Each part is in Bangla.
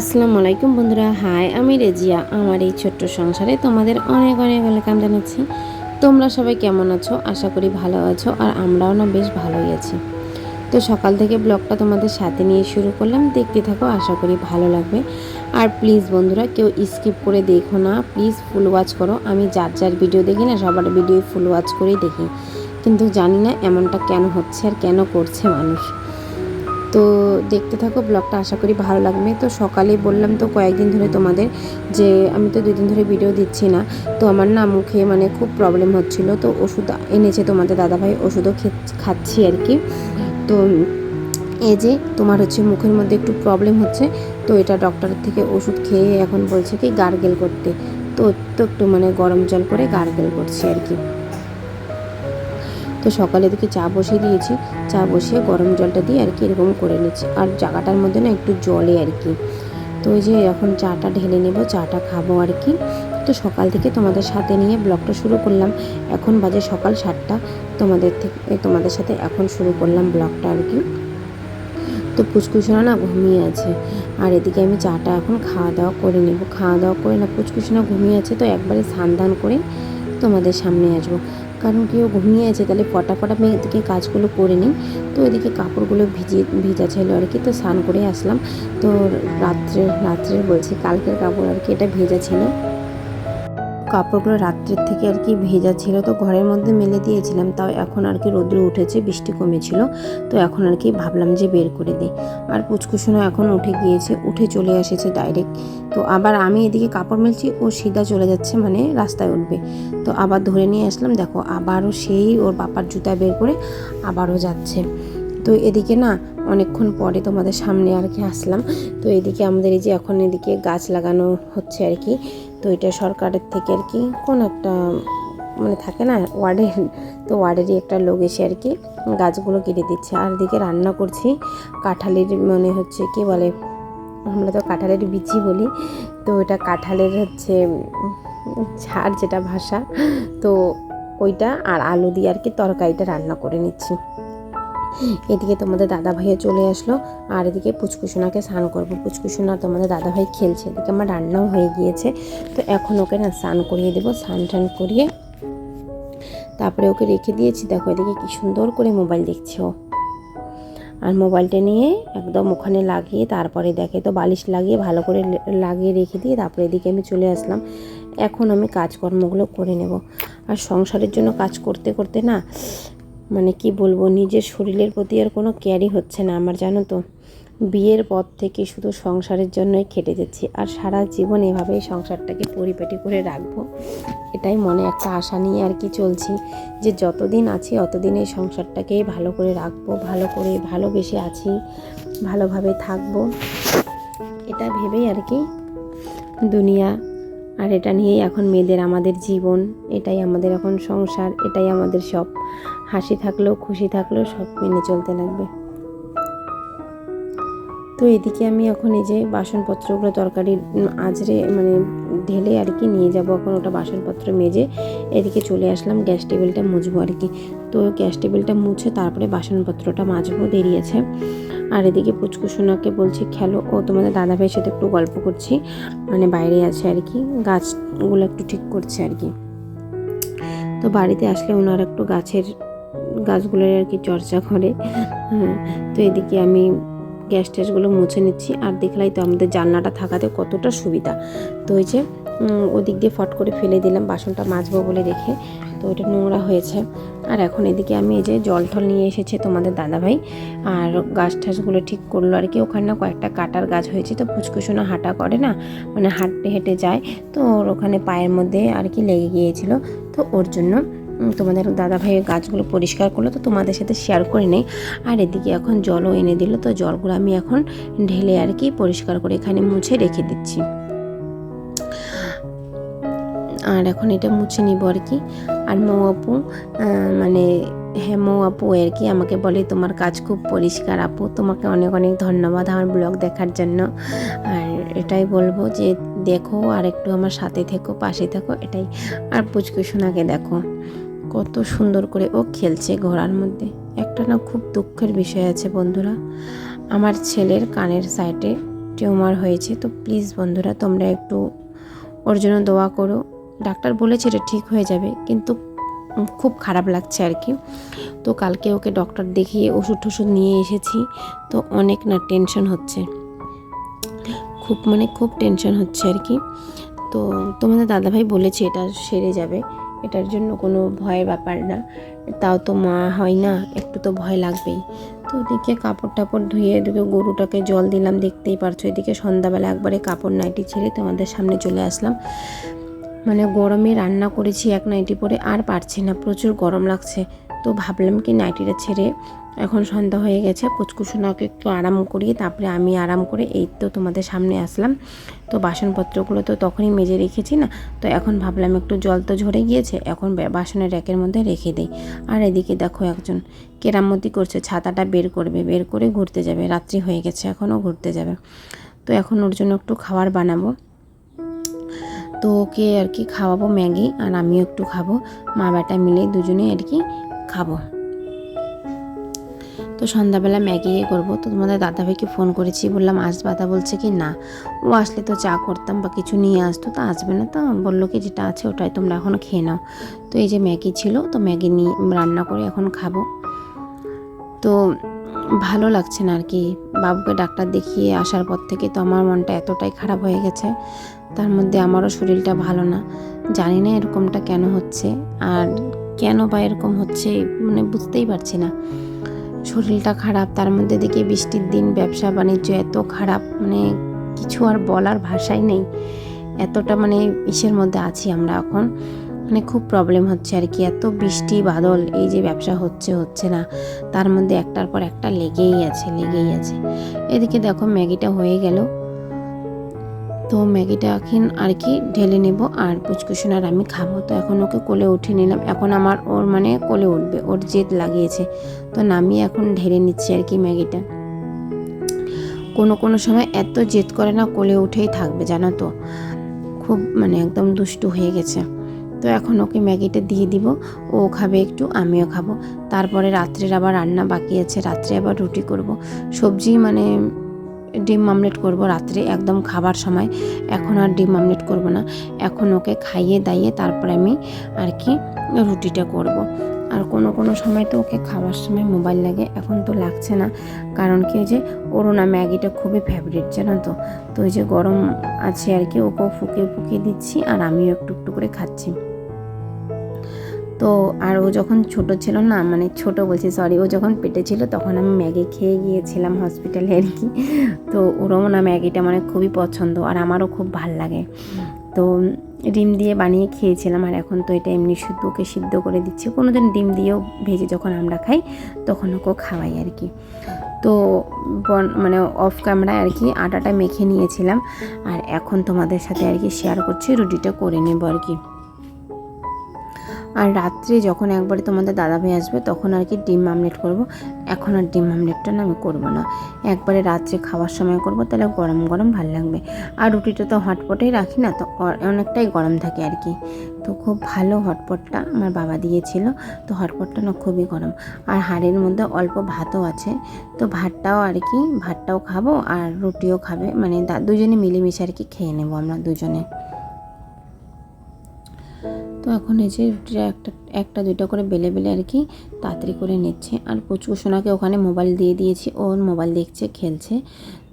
আসসালামু আলাইকুম বন্ধুরা। হাই, আমি রেজিয়া। আমার এই ছোট্ট সংসারে তোমাদের অনেক অনেক ওয়েলকাম জানাচ্ছি। তোমরা সবাই কেমন আছো? আশা করি ভালো আছো আর আমরাও না বেশ ভালোই আছি। তো সকাল থেকে ব্লগটা তোমাদের সাথে নিয়ে শুরু করলাম। দেখতে থাকো, আশা করি ভালো লাগবে। আর প্লিজ বন্ধুরা, কেউ স্কিপ করে দেখো না। প্লিজ ফুল ওয়াচ করো। আমি যার যার ভিডিও দেখি না, সবার ভিডিও ফুল ওয়াচ করেই দেখি। কিন্তু জানি না এমনটা কেন হচ্ছে আর কেন করছে মানুষ। তো দেখতে থাকো, ব্লগটা আশা করি ভালো লাগবে। তো সকালে বললাম তো কয়েকদিন ধরে তোমাদের যে আমি তো দুই দিন ধরে ভিডিও দিচ্ছি না, তো আমার না মুখে মানে খুব প্রবলেম হচ্ছিল। তো ওষুধ এনেছে তোমাদের দাদাভাই, ওষুধও খাচ্ছি আর কি। তো এই যে তোমার হচ্ছে মুখের মধ্যে একটু প্রবলেম হচ্ছে, তো এটা ডক্টর থেকে ওষুধ খেয়ে এখন বলছে কি, গার্গেল করতে। তো তো একটু মানে গরম জল করে গার্গেল করছি আর কি। তো সকালে দিকে চা বসিয়ে দিয়েছি। চা বসিয়ে গরম জলটা দিয়ে আর কি এরকম করে নিচ্ছি। আর জায়গাটার মধ্যে না একটু জলে আর কি। তো ওই যে এখন চাটা ঢেলে নেব, চাটা খাব আর কি। তো সকাল থেকে তোমাদের সাথে নিয়ে ব্লগটা শুরু করলাম। এখন বাজে সকাল সাতটা। তোমাদের থেকে তোমাদের সাথে এখন শুরু করলাম ব্লগটা আর কি। তো পুচকুসোনা না ঘুমিয়ে আছে। আর এদিকে আমি চাটা এখন খাওয়া দাওয়া করে নেব। খাওয়া দাওয়া করে না পুচকুসোনা ঘুমিয়ে আছে তো একবারে স্নান দান করে তোমাদের সামনে আসব। কারণ কেউ ঘুমিয়ে আছে, তাহলে ফটাফট আমি এদিকে কাজগুলো করে নিই। তো এদিকে কাপড়গুলো ভিজিয়ে, ভিজা ছিল আর কি, তো স্নান করে আসলাম। তো রাত্রে রাত্রে বলছি, কালকের কাপড় আর কি, এটা ভেজা ছিল। কাপড়গুলো রাত্রের থেকে আর কি ভেজা ছিল, তো ঘরের মধ্যে মেলে দিয়েছিলাম। তাও এখন আর কি রোদ্র উঠেছে, বৃষ্টি কমেছিল, তো এখন আর কি ভাবলাম যে বের করে দিই। আর পুচকুসোনা এখন উঠে গিয়েছে, উঠে চলে এসেছে ডাইরেক্ট তো আবার আমি এদিকে কাপড় মেলছি, ও সিধা চলে যাচ্ছে মানে রাস্তায় উঠবে। তো আবার ধরে নিয়ে আসলাম, দেখো আবারও সেই ওর বাপার জুতা বের করে আবারও যাচ্ছে। তো এদিকে না, অনেকক্ষণ পরে তোমাদের সামনে আর কি আসলাম। তো এদিকে আমাদের এই যে এখন এদিকে গাছ লাগানো হচ্ছে আর কি তো এটা সরকারের থেকে আর কি, কোন একটা মানে থাকে না, ওয়ার্ডের, তো ওয়ার্ডেরই একটা লোক এসে আর কি গাছগুলো কেটে দিচ্ছে। আর দিকে রান্না করছি, কাঁঠালের মানে হচ্ছে কি বলে, আমরা তো কাঁঠালের বিচি বলি, তো এটা কাঁঠালের হচ্ছে ঝাড় যেটা ভাষা, তো ওইটা আর আলু দিয়ে আর কি তরকারিটা রান্না করে নিচ্ছি। এদিকে তোমাদের দাদা ভাইও চলে আসলো, আর এদিকে পুচকুসোনাকে স্নান করব। পুচকুসোনা তোমাদের দাদা ভাই খেলছে, এদিকে আমার রান্নাও হয়ে গিয়েছে। তো এখন ওকে না স্নান করিয়ে দেবো, স্নান টান করিয়ে তারপরে ওকে রেখে দিয়েছি। দেখো এদিকে কি সুন্দর করে মোবাইল দেখছে ও। আর মোবাইলটা নিয়ে একদম ওখানে লাগিয়ে, তারপরে দেখে তো বালিশ লাগিয়ে ভালো করে লাগিয়ে রেখে দিয়ে তারপরে এদিকে আমি চলে আসলাম। এখন আমি কাজকর্মগুলো করে নেব। আর সংসারের জন্য কাজ করতে করতে না মানে কি বলব, নিজের শরীরের প্রতি আর কোনো কেয়ারই হচ্ছে না। আমার জানো তো, বিয়ের পর থেকে শুধু সংসারের জন্যই খেটে যাচ্ছি আর সারা জীবন এভাবেই সংসারটাকে পরিপাটি করে রাখব, এটাই মনে একটা আশা নিয়ে আর কি চলছি। যে যতদিন আছি অতদিন এই সংসারটাকেই ভালো করে রাখব, ভালো করে ভালোবেসে আছি, ভালোভাবে থাকব। এটা ভেবেই আর কি দুনিয়া আর এটা নিয়েই এখন মেয়েদের আমাদের জীবন, এটাই আমাদের এখন সংসার, এটাই আমাদের সব। হাসি থাকলেও খুশি থাকলেও সব মেনে চলতে লাগবে। তো এদিকে আমি এখন এই যে বাসনপত্রগুলো তরকারি আজরে মানে ঢেলে আর কি নিয়ে যাব। এখন ওটা বাসনপত্র মেজে এদিকে চলে আসলাম, গ্যাস টেবিলটা মুছবো আর কি। তো গ্যাস টেবিলটা মুছে তারপরে বাসনপত্রটা মাজবো দেরি আছে আর এদিকে পুচকুসোনাকে বলছি, খেলো। ও তোমাদের দাদা ভাইয়ের সাথে একটু গল্প করছি। মানে বাইরে আছে আর কি, গাছগুলো একটু ঠিক করছে আর কি। তো বাড়িতে আসলে ওনার একটু গাছের, গাছগুলোর আর কি চর্চা করে। হ্যাঁ তো এদিকে আমি গ্যাস ট্যাসগুলো মুছে নিচ্ছি। আর দেখলাই তো আমাদের জানলাটা থাকাতে কতটা সুবিধা। তো ওই যে ওদিক দিয়ে ফট করে ফেলে দিলাম, বাসনটা মাজবো বলে রেখে। তো ওটা নোংরা হয়েছে। আর এখন এদিকে আমি এই যে জল টল নিয়ে এসেছে তোমাদের দাদাভাই। আর গাছ ঠাসগুলো ঠিক করল আর কি। ওখানে না কয়েকটা কাটার গাছ হয়েছে, তো ফুচকুচুনো হাঁটা করে না মানে হাঁটতে হেঁটে যায়। তো ওর ওখানে পায়ের মধ্যে আর কি লেগে গিয়েছিল। তো ওর জন্য তোমাদের দাদা ভাইয়ের গাছগুলো পরিষ্কার করল, তো তোমাদের সাথে শেয়ার করে নেই। আর এদিকে এখন জলও এনে দিল, তো জলগুলো আমি এখন ঢেলে আর কি পরিষ্কার করে এখানে মুছে রেখে দিচ্ছি। আর এখন এটা মুছে নিব আর কি। আর মৌ আপু মানে হ্যাঁ মৌ আপু আর কি আমাকে বলে, তোমার কাজ খুব পরিষ্কার আপু, তোমাকে অনেক অনেক ধন্যবাদ আমার ব্লগ দেখার জন্য। আর এটাই বলব যে, দেখো আর একটু আমার সাথে থেকো, পাশে থেকো, এটাই। আর পুচকুসোনাকে দেখো। কত সুন্দর করে ও খেলছে ঘোড়ার মধ্যে। একটা না খুব দুঃখের বিষয় আছে বন্ধুরা। আমার ছেলের কানের সাইডে টিউমার হয়েছে, তো প্লিজ বন্ধুরা তোমরা একটু ওর জন্য দোয়া করো। ডাক্তার বলেছে এটা ঠিক হয়ে যাবে, কিন্তু খুব খারাপ লাগছে আর কি। তো কালকে ওকে ডক্টর দেখিয়ে ওষুধ টষুধ নিয়ে এসেছি, তো অনেক না টেনশন হচ্ছে। খুব মানে খুব টেনশন হচ্ছে আর কি। তো তোমাদের দাদাভাই বলেছে এটা সেরে যাবে। এটার জন্য কোনো ভয়ের ব্যাপার না। তাও তো মা হয় না, একটু তো ভয় লাগবেই। তো ওদিকে কাপড় টাপড় ধুয়ে এদিকে গরুটাকে জল দিলাম, দেখতেই পারছ, এদিকে সন্ধ্যাবেলা একবারে কাপড় নাইটি ছেড়ে তোমাদের সামনে চলে আসলাম। মানে গরমে রান্না করেছি এক নাইটি পরে, আর পারছি না, প্রচুর গরম লাগছে। তো ভাবলাম কি নাইটিটা ছেড়ে এখন সন্ধ্যা হয়ে গেছে, পুচকুসোনাকে একটু আরাম করিয়ে তারপরে আমি আরাম করে এই তো তোমাদের সামনে আসলাম। তো বাসনপত্রগুলো তো তখনই মেজে রেখেছি না, তো এখন ভাবলাম একটু জল তো ঝরে গিয়েছে, এখন বাসনের র্যাকের মধ্যে রেখে দেই। আর এদিকে দেখো একজন কেরামতি করছে, ছাতাটা বের করবে, বের করে ঘুরতে যাবে, রাত্রি হয়ে গেছে, এখনও ঘুরতে যাবে। তো এখন ওর জন্য একটু খাবার বানাবো। তো ওকে আর কি খাওয়াবো ম্যাগি, আর আমিও একটু খাব। মা বেটা মিলে দুজনে আর কি খাব। তো সন্ধ্যাবেলা ম্যাগি ইয়ে করব। তো তোমাদের দাদাভাইকে ফোন করেছি, বললাম, আসবা? দাদা বলছে কি, না। ও আসলে তো চা করতাম বা কিছু নিয়ে আসতো, তো আসবে না। তো বলল কি, যেটা আছে ওটাই তোমরা এখন খেয়ে নাও। তো এই যে ম্যাগি ছিল, তো ম্যাগি নিয়ে রান্না করে এখন খাব। তো ভালো লাগছে না আর কি বাবুকে ডাক্তার দেখিয়ে আসার পর থেকে তো আমার মনটা এতটাই খারাপ হয়ে গেছে। তার মধ্যে আমারও শরীরটা ভালো না। জানি না এরকমটা কেন হচ্ছে। আর কেন বা এরকম হচ্ছে মানে বুঝতেই পারছি না। শরীরটা খারাপ, তার মধ্যে দেখি বৃষ্টির দিন, ব্যবসা বাণিজ্য এত খারাপ মানে কিছু আর বলার ভাষাই নেই। এতটা মানে ইসের মধ্যে আছি আমরা এখন। মানে খুব প্রবলেম হচ্ছে আর কি, এত বৃষ্টি, বাদল, এই যে ব্যবসা হচ্ছে হচ্ছে না। তার মধ্যে একটার পর একটা লেগেই আছে লেগেই আছে। এদিকে দেখো ম্যাগিটা হয়ে গেল। তো ম্যাগিটা এখন আর কি ঢেলে নেব আর পুচকুসুন আর আমি খাব। তো এখন ওকে কোলে উঠে নিলাম। এখন আমার ওর মানে কোলে উঠবে, ওর জেদ লাগিয়েছে। তো নামিয়ে এখন ঢেলে নিচ্ছি আর কি ম্যাগিটা। কোনো কোনো সময় এত জেদ করে না কোলে উঠেই থাকবে, জানো তো? খুব মানে একদম দুষ্টু হয়ে গেছে। তো এখন ওকে ম্যাগিটা দিয়ে দিব, ও খাবে একটু, আমিও খাব। তারপরে রাত্রের আবার রান্না বাকি আছে, রাত্রে আবার রুটি করব। সবজি মানে ডিম আমলেট করব রাত্রে, একদম খাবার সময়। এখন আর ডিম আমলেট করব না। এখন ওকে খাইয়ে দাইয়ে তারপরে আমি আর কি রুটিটা করব। আর কোনো কোনো সময় তো ওকে খাওয়ার সময় মোবাইল লাগে, এখন তো লাগছে না। কারণ কি যে ওরও না ম্যাগিটা খুবই ফেভারিট জানো তো? তো ওই যে গরম আছে আর কি, ওকেও ফুকিয়ে ফুকিয়ে দিচ্ছি আর আমিও একটু একটু করে খাচ্ছি। তো আর ও যখন ছোট ছিল না মানে ছোট বলছি সরি ও যখন পেটে ছিল তখন আমি ম্যাগি খেয়ে গিয়েছিলাম হসপিটালে আর কি। তো ওরও না ম্যাগিটা মানে খুবই পছন্দ আর আমারও খুব ভালো লাগে। তো ডিম দিয়ে বানিয়ে খেয়েছিলাম আর এখন তো এটা এমনি শুদ্ধ ওকে সিদ্ধ করে দিচ্ছি। কোনো দিন ডিম দিয়েও ভেজে যখন আমরা খাই তখন ওকে খাওয়াই আর কি। তো মানে অফ ক্যামেরায় আর কি আটাটা মেখে নিয়েছিলাম। আর এখন তোমাদের সাথে আর কি শেয়ার করছি, রুটিটা করে নেব আর কি। আর রাত্রে যখন একবারে তোমাদের দাদা ভাই আসবে, তখন আর কি ডিম আমলেট করব। এখন আর ডিম আমলেটটা না আমি করব না। একবারে রাত্রে খাওয়ার সময় করব, তাহলে গরম গরম ভালো লাগবে। আর রুটিটা তো হটপটেই রাখি না, তো অনেকটাই গরম থাকে আর কি। তো খুব ভালো হটপটটা আমার বাবা দিয়েছিল, তো হটপটটা না খুবই গরম। আর হাড়ের মধ্যে অল্প ভাতও আছে, তো ভাতটাও আর কি, ভাতটাও খাব আর রুটিও খাবে। মানে দুজনে মিলেমিশে আর কি খেয়ে নেব আমরা দুজনে। এখন এই যে একটা একটা, দুইটা করে বেলে বেলে আর কি তাড়াতাড়ি করে নিচ্ছে। আর পুচকু সোনাকে ওখানে মোবাইল দিয়ে দিয়েছি, ওর মোবাইল দেখছে, খেলছে।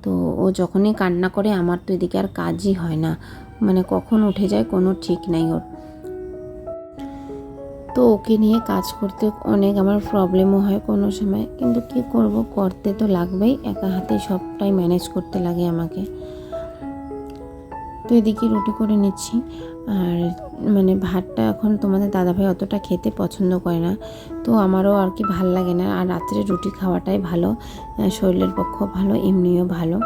তো ও যখনই কান্না করে, আমার তো এদিকে আর কাজই হয় না। মানে কখন উঠে যায় কোনো ঠিক নাই ওর। তো ওকে নিয়ে কাজ করতে অনেক আমার প্রবলেমও হয় কোনো সময়। কিন্তু কি করব, করতে তো লাগবেই, একা হাতে সবটাই ম্যানেজ করতে লাগে আমাকে। তো এদিকে রুটি করে নিচ্ছি। আর মানে ভাতটা এখন তোমাদের দাদাভাই অতটা খেতে পছন্দ করে না। তো আমারও আর কি ভালো লাগে না। আর রাত্রে রুটি খাওয়াটাই ভালো। শরীরের পক্ষ ভালো, এমনিও ভালো।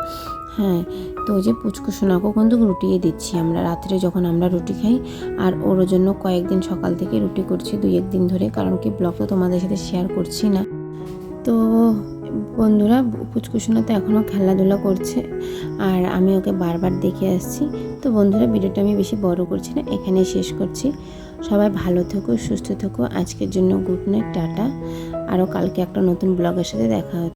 হ্যাঁ তো ওই যে পুচকু সোনাকেও কিন্তু রুটিয়ে দিচ্ছি আমরা। রাত্রে যখন আমরা রুটি খাই, আর ওর জন্য কয়েকদিন সকাল থেকে রুটি করছি, দুই একদিন ধরে। কারণ কি ব্লগ তো তোমাদের সাথে শেয়ার করছি না। তো বন্ধুরা পুচকুসোনা তো এখনও খেলাধুলা করছে। আর আমি ওকে বারবার দেখে আসছি। তো বন্ধুরা, ভিডিওটা আমি বেশি বড় করছি না, এখানেই শেষ করছি। সবাই ভালো থেকো, সুস্থ থেকো, আজকের জন্য গুড নাইট, টাটা। আরও কালকে একটা নতুন ব্লগের সাথে দেখা